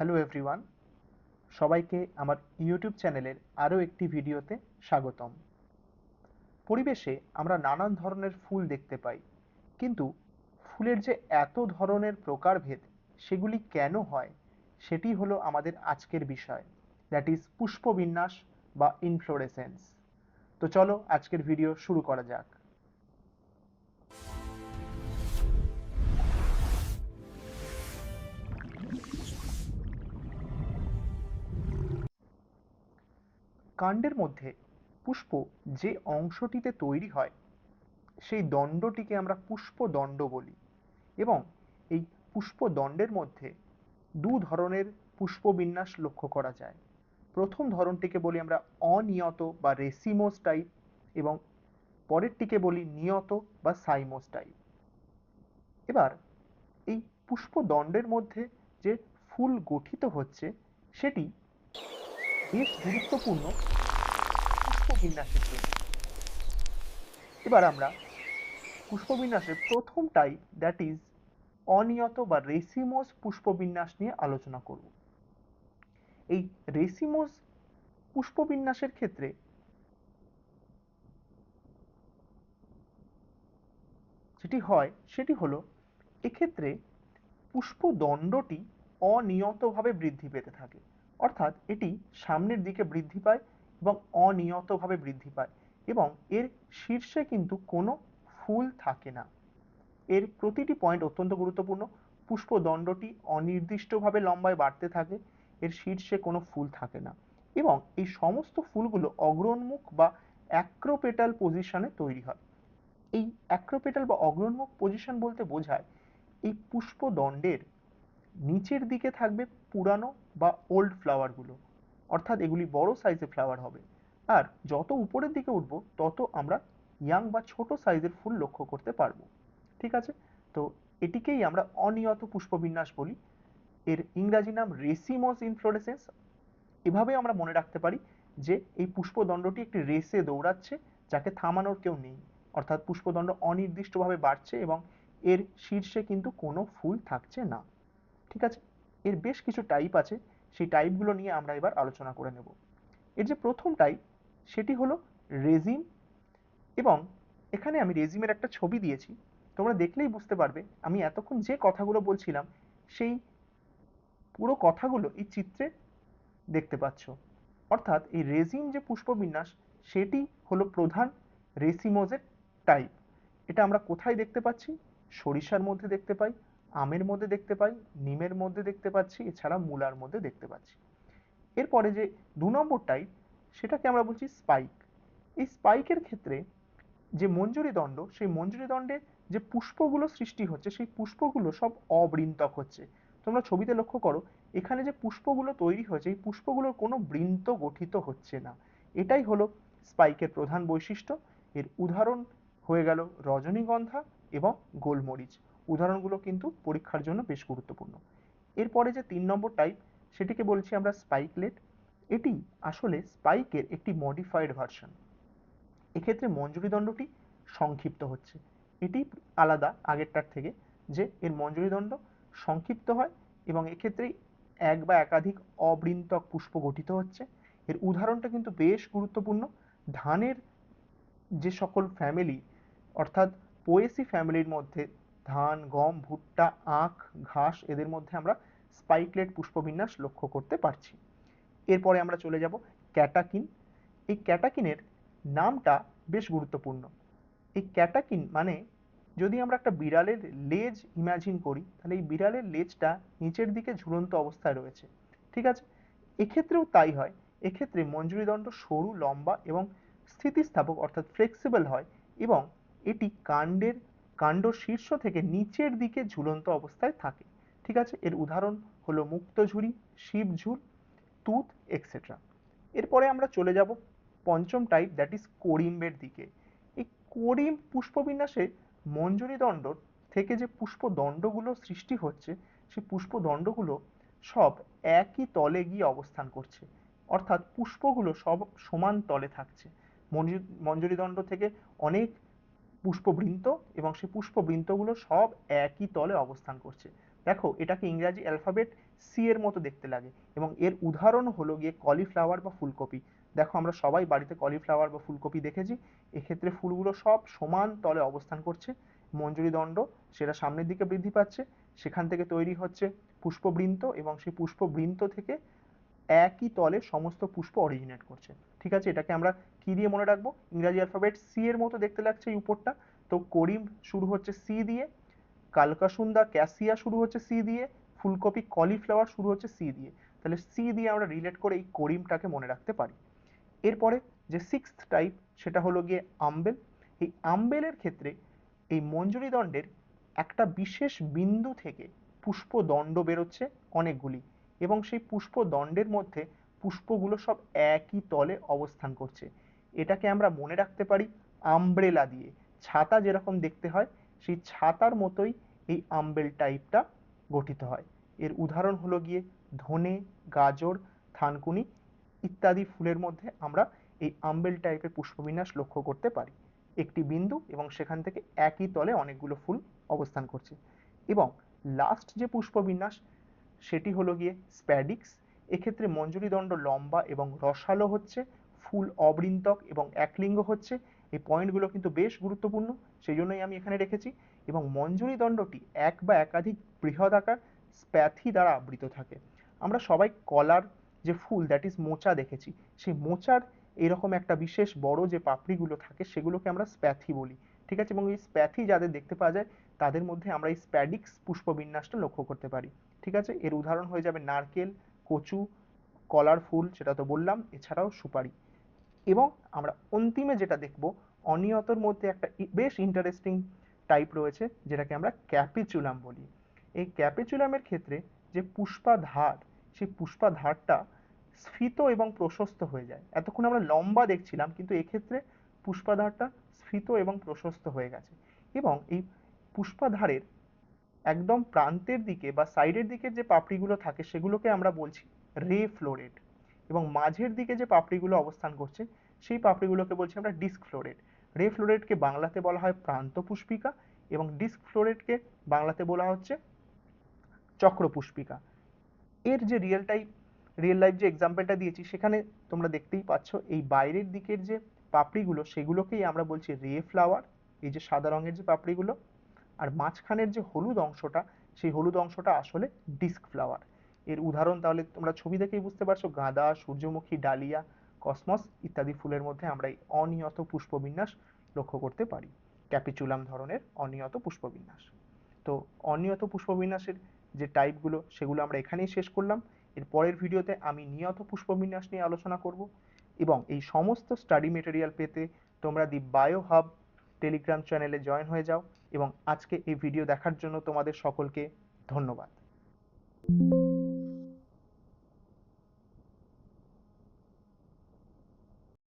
Hello everyone সবাইকে আমার YouTube চ্যানেলের আরও একটি ভিডিওতে স্বাগতম। পরিবেশে আমরা নানান ধরনের ফুল দেখতে পাই, কিন্তু ফুলের যে এত ধরনের প্রকারভেদ, সেগুলি কেন হয়, সেটি হলো আমাদের আজকের বিষয় দ্যাট ইজ পুষ্পবিন্যাস বা ইনফ্লোরেসেন্স তো চলো আজকের ভিডিও শুরু করা যাক। কাণ্ডের মধ্যে পুষ্প যে অংশটিতে তৈরি হয়, সেই দণ্ডটিকে আমরা পুষ্পদণ্ড বলি এবং এই পুষ্পদণ্ডের মধ্যে দু ধরনের পুষ্পবিন্যাস লক্ষ্য করা যায়। প্রথম ধরনটিকে বলি আমরা অনিয়ত বা রেসিমোস টাইপ এবং পরেরটিকে বলি নিয়ত বা সাইমোস টাইপ এবার এই পুষ্পদণ্ডের মধ্যে যে ফুল গঠিত হচ্ছে, সেটি বেশ গুরুত্বপূর্ণ পুষ্পবিন্যাসের জন্য। এবার আমরা পুষ্পবিন্যাসের প্রথম টাইপ দ্যাট ইজ অনিয়ত বা রেসিমোস পুষ্পবিন্যাস নিয়ে আলোচনা করব। এই রেসিমোস পুষ্পবিন্যাসের ক্ষেত্রে যেটি হয়, সেটি হলো এক্ষেত্রে পুষ্পদণ্ডটি অনিয়তভাবে বৃদ্ধি পেতে থাকে। অর্থাৎ এটি সামনের দিকে বৃদ্ধি পায় এবং অনিয়তভাবে বৃদ্ধি পায় এবং এর শীর্ষে কিন্তু কোনো ফুল থাকে না। এর প্রতিটি পয়েন্ট অত্যন্ত গুরুত্বপূর্ণ। পুষ্পদণ্ডটি অনির্দিষ্টভাবে লম্বায় বাড়তে থাকে, এর শীর্ষে কোনো ফুল থাকে না এবং এই সমস্ত ফুলগুলো অগ্রণমুখ বা অ্যাক্রোপেটাল পজিশনে তৈরি হয়। এই অ্যাক্রোপেটাল বা অগ্রণমুখ পজিশন বলতে বোঝায় এই পুষ্পদণ্ডের নিচের দিকে থাকবে পুরানো বা ওল্ড ফ্লাওয়ারগুলো অর্থাৎ এগুলি বড় সাইজের ফ্লাওয়ার হবে। আর যত উপরের দিকে উঠবো, তত আমরা ইয়াং বা ছোট সাইজের ফুল লক্ষ্য করতে পারব। ঠিক আছে? তো এটিকেই আমরা অনিয়ত পুষ্পবিন্যাস বলি। এর ইংরাজি নাম রেসিমস ইনফ্লোরেসেন্স এভাবে আমরা মনে রাখতে পারি যে এই পুষ্পদণ্ডটি একটি রেসে দৌড়াচ্ছে, যাকে থামানোর কেউ নেই। অর্থাৎ পুষ্পদণ্ড অনির্দিষ্টভাবে বাড়ছে এবং এর শীর্ষে কিন্তু কোনো ফুল থাকছে না। ঠিক আছে? এর বেশ কিছু টাইপ আছে, সেই টাইপগুলো নিয়ে আমরা এবার আলোচনা করে নেব। এর যে প্রথম টাইপ সেটি হলো রেজিম এবং এখানে আমি রেজিমের একটা ছবি দিয়েছি। তোমরা দেখলেই বুঝতে পারবে, আমি এতক্ষণ যে কথাগুলো বলছিলাম, সেই পুরো কথাগুলো এই চিত্রে দেখতে পাচ্ছ। অর্থাৎ এই রেজিম যে পুষ্পবিন্যাস, সেটি হলো প্রধান রেসিমোজের টাইপ এটা আমরা কোথায় দেখতে পাচ্ছি? সরিষার মধ্যে দেখতে পাই। আমের মধ্যে দেখতে পাই, নিমের মধ্যে দেখতে পাচ্ছি, এছাড়া মূলার মধ্যে দেখতে পাচ্ছি। এরপরে যে দু নম্বর টাইপ সেটাকে আমরা বলছি স্পাইক এই স্পাইকের ক্ষেত্রে যে মঞ্জুরি দণ্ড, সেই মঞ্জুরি দণ্ডে যে পুষ্পগুলো সৃষ্টি হচ্ছে, সেই পুষ্পগুলো সব অবৃন্তক হচ্ছে। তোমরা ছবিতে লক্ষ্য করো, এখানে যে পুষ্পগুলো তৈরি হয়েছে, এই পুষ্পগুলোর কোনো বৃন্ত গঠিত হচ্ছে না। এটাই হলো স্পাইকের প্রধান বৈশিষ্ট্য। এর উদাহরণ হয়ে গেল রজনীগন্ধা এবং গোলমরিচ। উদাহরণগুলো কিন্তু পরীক্ষার জন্য বেশ গুরুত্বপূর্ণ। এরপরে যে তিন নম্বর টাইপ সেটিকে বলছি আমরা স্পাইকলেট এটি আসলে স্পাইকের একটি মডিফাইড ভার্সন এক্ষেত্রে মঞ্জুরি দণ্ডটি সংক্ষিপ্ত হচ্ছে। এটি আলাদা আগেরটার থেকে যে এর মঞ্জুরি দণ্ড সংক্ষিপ্ত হয় এবং এক্ষেত্রেই এক বা একাধিক অবৃন্তক পুষ্প গঠিত হচ্ছে। এর উদাহরণটা কিন্তু বেশ গুরুত্বপূর্ণ। ধানের যে সকল ফ্যামিলি অর্থাৎ পোয়েসি ফ্যামিলির মধ্যে ধান, গম, ভুট্টা, আখ, ঘাস এদের মধ্যে আমরা স্পাইকলেট পুষ্পবিন্যাস লক্ষ্য করতে পারছি। এরপরে আমরা চলে যাব ক্যাটাকিন। এই ক্যাটাকিনের নামটা বেশ গুরুত্বপূর্ণ। এই ক্যাটাকিন মানে যদি আমরা একটা বিড়ালের লেজ ইমাজিন করি, তাহলে এই বিড়ালের লেজটা নিচের দিকে ঝুলন্ত অবস্থায় রয়েছে। ঠিক আছে? এক্ষেত্রেও তাই হয়। এক্ষেত্রে মঞ্জুরিদণ্ড সরু, লম্বা এবং স্থিতিস্থাপক অর্থাৎ ফ্লেক্সিবল হয় এবং এটি কাণ্ডের কাণ্ড শীর্ষ থেকে নিচের দিকে ঝুলন্ত অবস্থায় থাকে। ঠিক আছে? এর উদাহরণ হলো মুক্তঝুরি শিবঝুল তুত এক্সেট্রা এরপরে আমরা চলে যাব পঞ্চম টাইপ দ্যাট ইজ করিম্বের দিকে। এই করিম পুষ্পবিন্যাসে মঞ্জুরি দণ্ড থেকে যে পুষ্পদণ্ডগুলো সৃষ্টি হচ্ছে, সেই পুষ্পদণ্ডগুলো সব একই তলে গিয়ে অবস্থান করছে। অর্থাৎ পুষ্পগুলো সব সমান তলে থাকছে। মঞ্জুরি দণ্ড থেকে অনেক পুষ্পবৃন্ত এবং সেই পুষ্পবৃন্তগুলো সব একই তলে অবস্থান করছে। দেখো, এটাকে ইংরাজি অ্যালফাবেট সি এর মতো দেখতে লাগে এবং এর উদাহরণ হলো গিয়ে কলিফ্লাওয়ার বা ফুলকপি। দেখো, আমরা সবাই বাড়িতে কলিফ্লাওয়ার বা ফুলকপি দেখেছি। এক্ষেত্রে ফুলগুলো সব সমান তলে অবস্থান করছে। মঞ্জুরি দণ্ড, সেটা সামনের দিকে বৃদ্ধি পাচ্ছে। সেখান থেকে তৈরি হচ্ছে পুষ্পবৃন্ত এবং সেই পুষ্পবৃন্ত থেকে একই তলে সমস্ত পুষ্প অরিজিনেট করছে। ঠিক আছে? এটাকে আমরা কি দিয়ে মনে রাখব? ইংরাজি অ্যালফাবেট সি এর মতো দেখতে লাগছে এই উপরটা। তো করিম শুরু হচ্ছে সি দিয়ে, কালকাসুন্দা ক্যাসিয়া শুরু হচ্ছে সি দিয়ে, ফুলকপি কলিফ্লাওয়ার শুরু হচ্ছে সি দিয়ে। তাহলে সি দিয়ে আমরা রিলেট করে এই করিমটাকে মনে রাখতে পারি। এরপরে যে সিক্স টাইপ সেটা হলো গিয়ে আম্বেল। এই আম্বেলের ক্ষেত্রে এই মঞ্জুরি দণ্ডের একটা বিশেষ বিন্দু থেকে পুষ্পদণ্ড বেরোচ্ছে অনেকগুলি। এবং সেই পুষ্পদণ্ডের মধ্যে পুষ্পগুলো সব একই তলে অবস্থান করছে। এটাকে আমরা মনে রাখতে পারি আমব্রেলা দিয়ে। ছাতা যেরকম দেখতে হয়, সেই ছাতার মতোই এই আম্বেল টাইপটা গঠিত হয়। এর উদাহরণ হলো গিয়ে ধনে, গাজর, থানকুনি ইত্যাদি ফুলের মধ্যে আমরা এই আম্বেল টাইপের পুষ্পবিন্যাস লক্ষ্য করতে পারি। একটি বিন্দু এবং সেখান থেকে একই তলে অনেকগুলো ফুল অবস্থান করছে। এবং লাস্ট যে পুষ্পবিন্যাস সেটি হলো গিয়ে স্প্যাডিক্স। এক্ষেত্রে মঞ্জুরি দণ্ড লম্বা এবং রসালো হচ্ছে, ফুল অবৃন্তক এবং একলিঙ্গ হচ্ছে। এই পয়েন্টগুলো কিন্তু বেশ গুরুত্বপূর্ণ সেই জন্যই আমি এখানে রেখেছি। এবং মঞ্জুরি দণ্ডটি এক বা একাধিক বৃহৎ বৃহদাকার স্প্যাথি দ্বারা আবৃত থাকে। আমরা সবাই কলার যে ফুল দ্যাট ইজ মোচা দেখেছি, সেই মোচার এরকম একটা বিশেষ বড় যে পাপড়িগুলো থাকে, সেগুলোকে আমরা স্প্যাথি বলি। ঠিক আছে? এবং এই স্প্যাথি যাদের দেখতে পাওয়া যায়, তাদের মধ্যে আমরা এই স্প্যাডিক্স পুষ্পবিন্যাসটা লক্ষ্য করতে পারি। ঠিক আছে? এর উদাহরণ হয়ে যাবে নারকেল, কচু, কলার ফুল সেটা তো বললাম, এছাড়াও সুপারি। এবং আমরা অন্তিমে যেটা দেখব, অনিয়তর মধ্যে একটা বেশ ইন্টারেস্টিং টাইপ রয়েছে, যেটাকে আমরা ক্যাপিচুলাম বলি। এই ক্যাপিচুলামের ক্ষেত্রে যে পুষ্পাধার, সেই পুষ্পাধারটা স্ফীত এবং প্রশস্ত হয়ে যায়। এতক্ষণ আমরা লম্বা দেখছিলাম, কিন্তু এক্ষেত্রে পুষ্পাধারটা স্ফীত এবং প্রশস্ত হয়ে গেছে। এবং এই পুষ্পাধারের একদম প্রান্তের দিকে বা সাইডের দিকে যে পাপড়িগুলো থাকে সেগুলোকে আমরা বলছি রে ফ্লোরেট এবং মাঝের দিকে যে পাপড়িগুলো অবস্থান করছে সেই পাপড়িগুলোকে বলছি আমরা ডিস্ক ফ্লোরেট রে ফ্লোরেটকে বাংলাতে বলা হয় প্রান্ত পুষ্পিকা এবং ডিস্ক ফ্লোরেটকে বাংলাতে বলা হচ্ছে চক্র পুষ্পিকা এর যে রিয়েল টাইপ রিয়েল লাইফ যে এক্সাম্পলটা দিয়েছি সেখানে তোমরা দেখতেই পাচ্ছ এই বাইরের দিকের যে পাপড়িগুলো সেগুলোকেই আমরা বলছি রে ফ্লাওয়ার এই যে সাদা রঙের যে পাপড়িগুলো আর মাঝখানের যে হলুদ অংশটা, সেই হলুদ অংশটা আসলে ডিস্ক ফ্লাওয়ার এর উদাহরণ তাহলে তোমরা ছবি দেখেই বুঝতে পারছ, গাঁদা, সূর্যমুখী, ডালিয়া, কসমস ইত্যাদি ফুলের মধ্যে আমরা এই অনিয়ত পুষ্পবিন্যাস লক্ষ্য করতে পারি। ক্যাপিচুলাম ধরনের অনিয়ত পুষ্পবিন্যাস। তো অনিয়ত পুষ্পবিন্যাসের যে টাইপগুলো সেগুলো আমরা এখানেই শেষ করলাম। এর পরের ভিডিওতে আমি নিয়ত পুষ্পবিন্যাস নিয়ে আলোচনা করব এবং এই সমস্ত স্টাডি মেটেরিয়াল পেতে তোমরা দি বায়ো হাব টেলিগ্রাম চ্যানেলে জয়েন হয়ে যাও এবং আজকে এই ভিডিও দেখার জন্য তোমাদের সকলকে ধন্যবাদ।